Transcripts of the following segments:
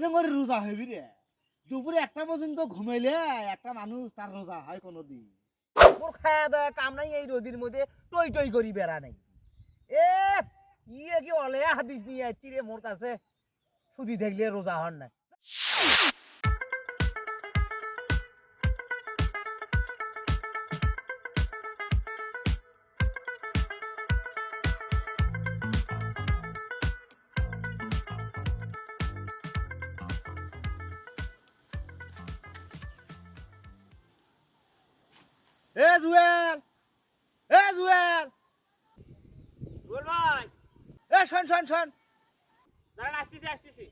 এরকম করে রোজা হইবি রে দুপুরে একটা পর্যন্ত ঘুমাইলে একটা মানুষ তার রোজা হয় কোনোদিন। মোর খায়া দায়া কাম নাই, এই রোদির মধ্যে টই টই করি বেড়া নাই। এ ইয়ে কি অলেয়া হাদিস নিয়ে আসছি রে মোর কাছে সুদি দেখলে রোজা হন না এ জুয়েল এ জুয়েল বল ভাই এ শোন শোন শোন। দাঁড়ান আসতেছি আসতেছি।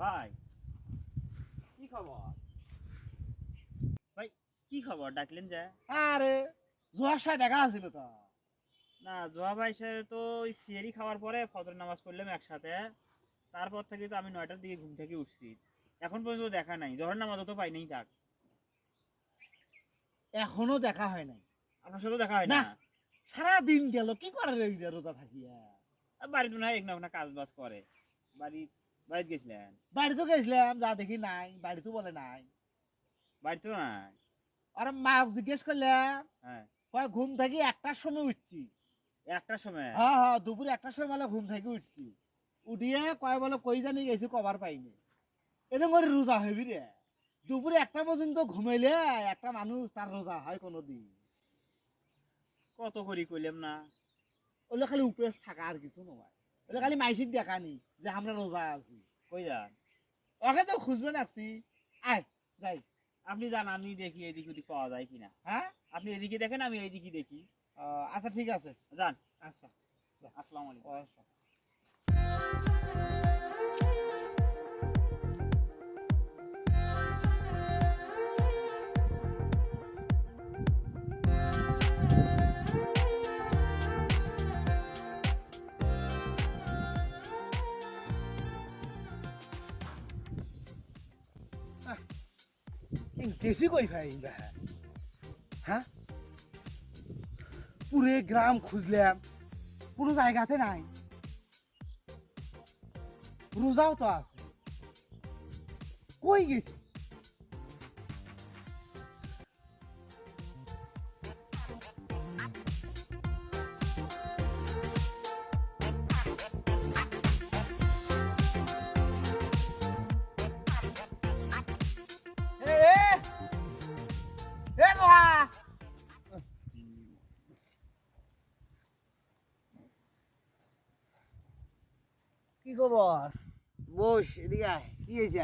ভাই। কি খবর? ভাই কি খবর? ডাকলেন যে। আরে জোয়ার সাথে দেখা আছিল তো। না জোয়া ভাই সাথে তো ওই সিয়ারি খাওয়ার পরে ফজর নামাজ পড়লাম একসাথে। তারপর থেকে তো আমি নয়টার দিকে ঘুম থেকে উঠছি। এখন পর্যন্ত দেখা নাই। জহর নামাজও তো পাই নাই থাক। এখনও দেখা হয় নাই। আপনার সাথেও দেখা হয় না? না। সারা দিন গেল কি করে রে রোজা থাকিয়া বাড়িতে মনে হয় এক না কাজ বাজ করে। বাড়ি বাড়িতে গেছিলেন? বাড়িতে গেছিলাম যা দেখি নাই বাড়িতে বলে নাই। বাড়িতেও নাই? আর মা জিজ্ঞেস করলাম হ্যাঁ। কয় ঘুম থাকি একটার সময় উঠছি। একটার সময়? হ্যাঁ হ্যাঁ দুপুরে একটার সময় বলে ঘুম থেকে উঠছি। উঠিয়ে কয় বলে কই জানি গেছি কভার পাইনি। এরকম করে রোজা হইবি রে। দুপুরে একটা পর্যন্ত ঘুমাইলে একটা মানুষ তার রোজা হয় কোনোদিন। কত করি কইলাম না। ওগুলো খালি উপেস থাকা আর কিছু নয় ওগুলো খালি মাইসিক দেখানি যে আমরা রোজা আছি। কই যান? ওকে তো খুঁজবে নাকছি আয় যাই। আপনি জান আমি দেখি এদিক ওদিক পাওয়া যায় কিনা। হ্যাঁ? আপনি এদিকে দেখেন আমি এইদিকে দেখি। আচ্ছা ঠিক আছে। যান। আচ্ছা আসসালামু আলাইকুম। এই কই ভাই হ্যাঁ পুরে গ্রাম খুঁজলাম কোনো জায়গাতে নাই রোজাও তো আছে কই গেছি কি খবর? বস এদিকে কি হয়েছে?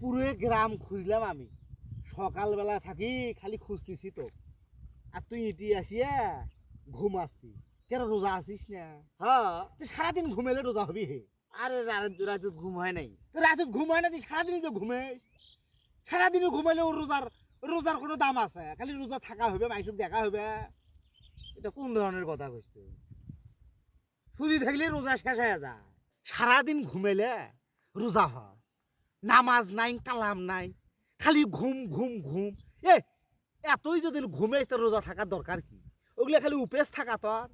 পুরো গ্রাম খুঁজলাম আমি। সকালবেলা থাকি খালি খুঁজতেছি তো। আর তুই ইটি আসিয়া ঘুমাচ্ছি কেন রোজা আছিস না? হ্যাঁ। তুই সারাদিন ঘুমেলে রোজা হবি হে। আরে রাত ঘুম হয় নাই। তো ঘুম হয় না তুই সারাদিনই তো ঘুমেস। সারাদিনই ঘুমাইলে ওর রোজার রোজার কোনো দাম আছে? খালি রোজা থাকা হবে মাইসুক দেখা হবে। এটা কোন ধরনের কথা কইছ তুই? সুদি থাকলে রোজা শেষ হয়ে যায়। সারাদিন ঘুমাইলে রোজা হয়। নামাজ নাই, কালাম নাই, খালি ঘুম ঘুম ঘুম। এ, এতই যদি ঘুমেস তোর রোজা থাকার দরকার কি? ওগুলো খালি উপেস থাকা তোর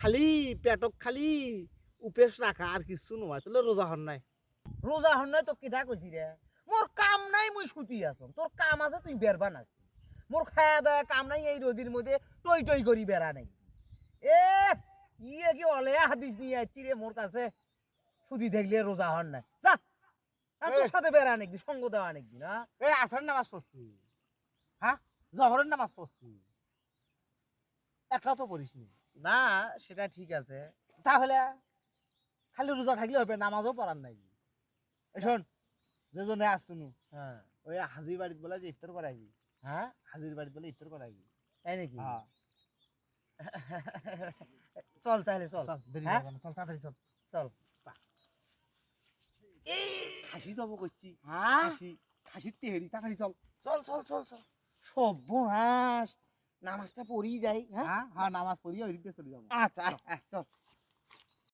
খালি পেটক খালি উপেস রাখা আর কিছু নয় তাহলে রোজা হন নাই। রোজা হন নাই তো কিটা কইছি রে মোর কাম নাই, মুই সুতি আছো। তোর কাম আছে, তুই বেরবা নাছি মোর খায়া দায়া কাম নাই, এই রোদির মধ্যে টই টই করি বেড়া নাই। এ ইয়ে কি অলে হাদিস নিয়ে আসছি রে মোর কাছে। সুদি দেখলে রোজা হন নাই। যা আর তোর সাথে বেড়া নাকি সঙ্গ দেওয়া নাকি না? এই আসার নামাজ পড়ছি। হ্যাঁ? জহরের নামাজ পড়ছি। একটা তো পড়িস না। সেটা ঠিক আছে। তাহলে খালি রোজা থাকলে হবে নামাজও পড়ার নাই। এই শোন যে জনে আসছুনু হ্যাঁ। ওই হাজির বাড়িতে বলে যে ইফতার করাইবি হ্যাঁ? হাজির বাড়িতে বলে ইফতার করাইবি তাই নাকি? হ্যাঁ। চল তাহলে চল। চল দেরি হ্যাঁ? হবে না, চল তাড়াতাড়ি চল। চল। খাসি যাব করছি। হ্যাঁ? খাসি খাসির তেহেরি তাড়াতাড়ি চল। চল চল চল চল। সর্বনাশ। নামাজটা পড়ি যাই হ্যাঁ? হ্যাঁ হ্যাঁ নামাজ পড়িয়ে ওই দিকে চলে যাব। আচ্ছা আচ্ছা, চল।